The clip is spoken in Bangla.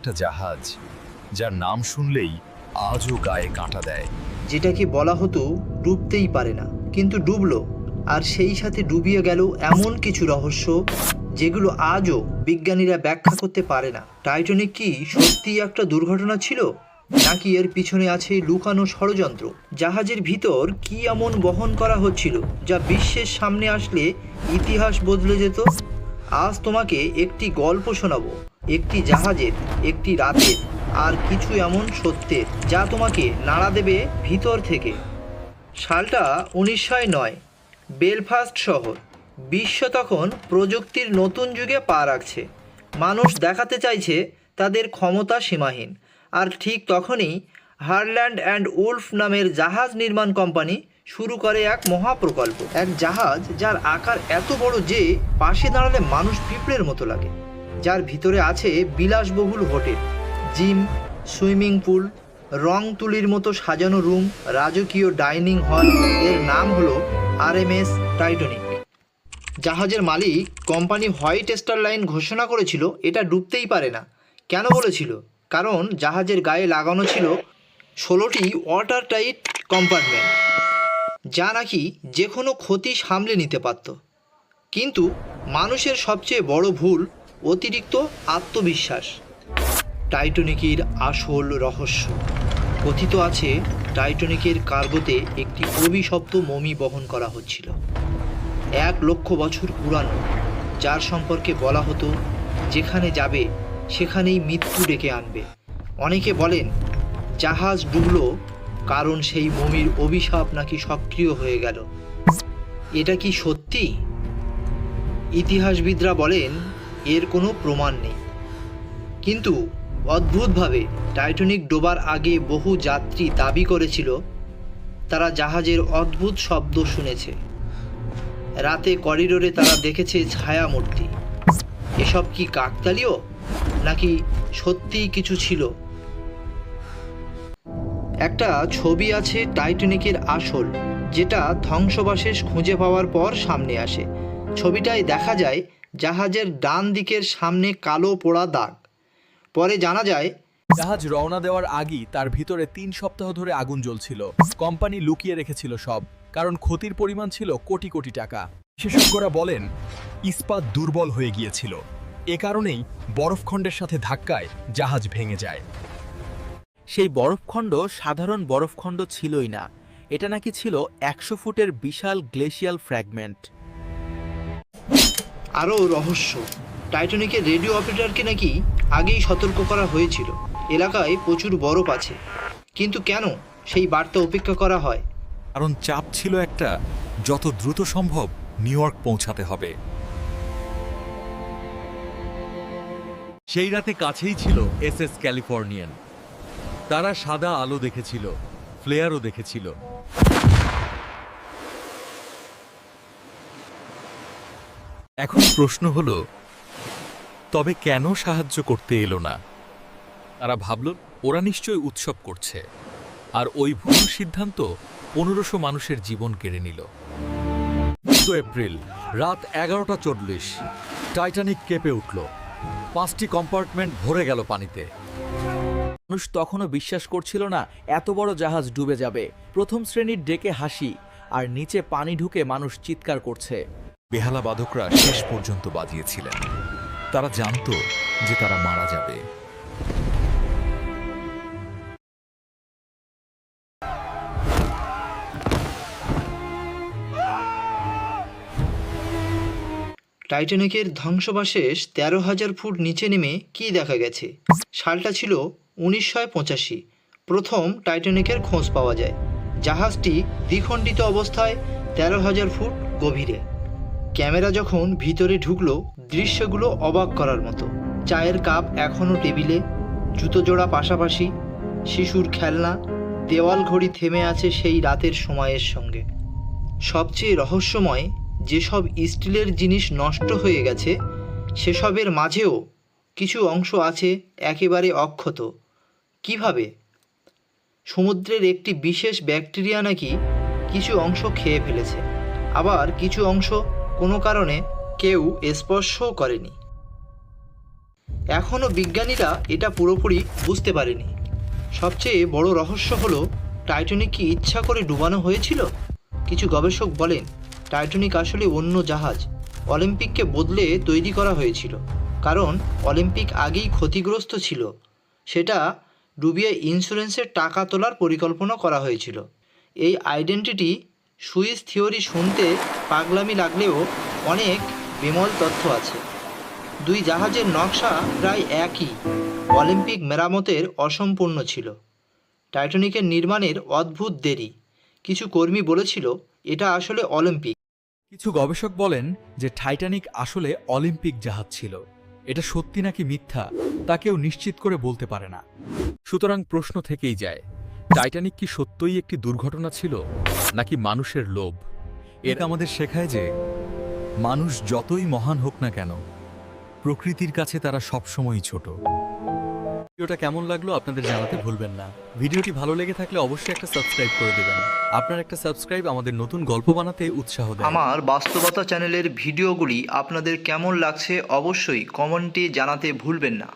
একটা জাহাজ, যার নাম শুনলেই আজও গায়ে কাঁটা দেয়। যেটাকে বলা হতো ডুবতেই পারে না, কিন্তু ডুবলো। আর সেই সাথে ডুবিয়ে গেল এমন কিছু রহস্য, যেগুলো আজও বিজ্ঞানীরা ব্যাখ্যা করতে পারে না। টাইটানিক কি সত্যি একটা দুর্ঘটনা ছিল? নাকি এর পিছনে আছে লুকানো ষড়যন্ত্র? জাহাজের ভিতর কি এমন বহন করা হচ্ছিল, যা বিশ্বের সামনে আসলে ইতিহাস বদলে যেত? আজ তোমাকে একটি গল্প শোনাবো। একটি জাহাজের, একটি রাতের, আর কিছু এমন সত্যের, যা তোমাকে নাড়া দেবে ভিতর থেকে। সালটা উনিশশো নয়, বেলফাস্ট শহর। বিশ্ব তখন প্রযুক্তির নতুন যুগে পা রাখছে। মানুষ দেখাতে চাইছে তাদের ক্ষমতা সীমাহীন। আর ঠিক তখনই হারল্যান্ড অ্যান্ড উলফ নামের জাহাজ নির্মাণ কোম্পানি শুরু করে এক মহাপ্রকল্প। এক জাহাজ যার আকার এত বড় যে পাশে দাঁড়ালে মানুষ পিঁপড়ের মতো লাগে। যার ভিতরে আছে বিলাসবহুল হোটেল, জিম, সুইমিং পুল, রং তুলির মতো সাজানো রুম, রাজকীয় ডাইনিং হল, এর নাম হলো আর এম এস টাইটনিক। জাহাজের মালিক কোম্পানি হোয়াইট স্টার লাইন ঘোষণা করেছিল, এটা ডুবতেই পারে না। কেন বলেছিল? কারণ জাহাজের গায়ে লাগানো ছিল ষোলোটি ওয়াটার টাইট কম্পার্টমেন্ট, যা নাকি যে কোনো ক্ষতি সামলে নিতে পারত। কিন্তু মানুষের সবচেয়ে বড় ভুল অতিরিক্ত আত্মবিশ্বাস। টাইটনিকের আসল রহস্য। কথিত আছে, টাইটনিকের কার্গোতে একটি অভিশপ্ত মমি বহন করা হচ্ছিল। এক লক্ষ বছর পুরানো, যার সম্পর্কে বলা হতো, যেখানে যাবে, সেখানেই মৃত্যু ডেকে আনবে। অনেকে বলেন, জাহাজ ডুবলো, কারণ সেই মমির অভিশাপ নাকি সক্রিয় হয়ে গেল। এটা কি সত্যি? ইতিহাসবিদরা বলেন এর কোনো প্রমাণ নেই। কিন্তু অদ্ভুতভাবে টাইটানিক ডোবার আগে বহু যাত্রী দাবি করেছিল, তারা জাহাজের অদ্ভুত শব্দ শুনেছে। রাতে করিডোরে তারা দেখেছে ছায়ামূর্তি। এসব কি কাকতালীয়, নাকি সত্যিই কিছু ছিল? একটা ছবি আছে টাইটানিকের আসল, যেটা ধ্বংসবাশেষ খুঁজে পাওয়ার পর সামনে আসে। ছবিটায় দেখা যায় জাহাজের ডান দিকের সামনে কালো পোড়া দাগ। পরে জানা যায় জাহাজ রওনা দেওয়ার আগেই তার ভিতরে তিন সপ্তাহ ধরে আগুন জ্বলছিল। কোম্পানি লুকিয়ে রেখেছিল সব কারণ ক্ষতির পরিমাণ ছিল কোটি কোটি টাকা। বিশেষজ্ঞরা বলেন ইস্পাত দুর্বল হয়ে গিয়েছিল। এ কারণেই বরফখণ্ডের সাথে ধাক্কায় জাহাজ ভেঙে যায়। সেই বরফখণ্ড সাধারণ বরফখণ্ড ছিলই না। এটা নাকি ছিল একশো ফুটের বিশাল গ্লেশিয়াল ফ্র্যাগমেন্ট। আরও রহস্য। টাইটানিকের রেডিও অপারেটরকে নাকি আগেই সতর্ক করা হয়েছিল। এলাকায় প্রচুর বরফ আছে। কিন্তু কেন সেই বার্তা উপেক্ষা করা হয়? কারণ চাপ ছিল একটা, যত দ্রুত সম্ভব নিউ ইয়র্ক পৌঁছাতে হবে। সেই রাতে কাছেই ছিল এস এস ক্যালিফোর্নিয়ান। তারা সাদা আলো দেখেছিল, ফ্লেয়ারও দেখেছিল। এখন প্রশ্ন হলো, তবে কেন সাহায্য করতে এলো না? তারা ভাবল, ওরা নিশ্চয়ই উৎসব করছে। আর ওই ভুল সিদ্ধান্ত পনেরোশো মানুষের জীবন কেড়ে নিল। এপ্রিল, রাত এগারোটা চল্লিশ, টাইটানিক কেঁপে উঠল। পাঁচটি কম্পার্টমেন্ট ভরে গেল পানিতে। মানুষ তখনও বিশ্বাস করছিল না, এত বড় জাহাজ ডুবে যাবে। প্রথম শ্রেণির ডেকে হাসি, আর নিচে পানি ঢুকে মানুষ চিৎকার করছে। বেহালা বাদকরা শেষ পর্যন্ত বাজিয়েছিলেন তারা জানতো যে তারা মারা যাবে। টাইটানিকের ধ্বংসবাশেষ তেরো হাজার ফুট নিচে নেমে কি দেখা গেছে? সালটা ছিল উনিশশো পঁচাশি। প্রথম টাইটানিকের খোঁজ পাওয়া যায়। জাহাজটি দ্বিখণ্ডিত অবস্থায় তেরো হাজার ফুট গভীরে। ক্যামেরা যখন ভিতরে ঢুকলো, দৃশ্যগুলো অবাক করার মতো। চায়ের কাপ এখনও টেবিলে, জুতো জোড়া পাশাপাশি, শিশুর খেলনা, দেওয়াল ঘড়ি থেমে আছে সেই রাতের সময়ের সঙ্গে। সবচেয়ে রহস্যময়, যেসব স্টিলের জিনিস নষ্ট হয়ে গেছে, সেসবের মাঝেও কিছু অংশ আছে একেবারে অক্ষত। কীভাবে? সমুদ্রের একটি বিশেষ ব্যাকটেরিয়া নাকি কিছু অংশ খেয়ে ফেলেছে। আবার কিছু অংশ কোনো কারণে কেউ স্পর্শও করেনি। এখনও বিজ্ঞানীরা এটা পুরোপুরি বুঝতে পারেনি। সবচেয়ে বড় রহস্য হলো, টাইটানিক কি ইচ্ছা করে ডুবানো হয়েছিল? কিছু গবেষক বলেন, টাইটানিক আসলে অন্য জাহাজ, অলিম্পিককে বদলে তৈরি করা হয়েছিল। কারণ অলিম্পিক আগেই ক্ষতিগ্রস্ত ছিল। সেটা ডুবিয়ে ইন্স্যুরেন্সের টাকা তোলার পরিকল্পনা করা হয়েছিল। এই আইডেন্টিটি সুইস থিওরি শুনতে পাগলামি লাগলেও অনেক বিমল তথ্য আছে। দুই জাহাজের নকশা প্রায় একই, অলিম্পিক মেরামতের অসম্পূর্ণ ছিল। টাইটানিকের নির্মাণের অদ্ভুত দেরি, কিছু কর্মী বলেছিল এটা আসলে অলিম্পিক। কিছু গবেষক বলেন যে টাইটানিক আসলে অলিম্পিক জাহাজ ছিল। এটা সত্যি নাকি মিথ্যা, তা কেউ নিশ্চিত করে বলতে পারে না। সুতরাং প্রশ্ন থেকেই যায় টাইটানিক কি সত্যই একটি দুর্ঘটনা ছিল নাকি মানুষের লোভ? এটা আমাদের শেখায় যে মানুষ যতই মহান হোক না কেন প্রকৃতির কাছে তারা সবসময়ই ছোট। ভিডিওটা কেমন লাগল আপনাদের জানাতে ভুলবেন না। ভিডিওটি ভালো লেগে থাকলে অবশ্যই একটা সাবস্ক্রাইব করে দেবেন। আপনার একটা সাবস্ক্রাইব আমাদের নতুন গল্প বানাতে উৎসাহ দেয়। আমার বাস্তবতা চ্যানেলের ভিডিওগুলি আপনাদের কেমন লাগছে অবশ্যই কমেন্টে জানাতে ভুলবেন না।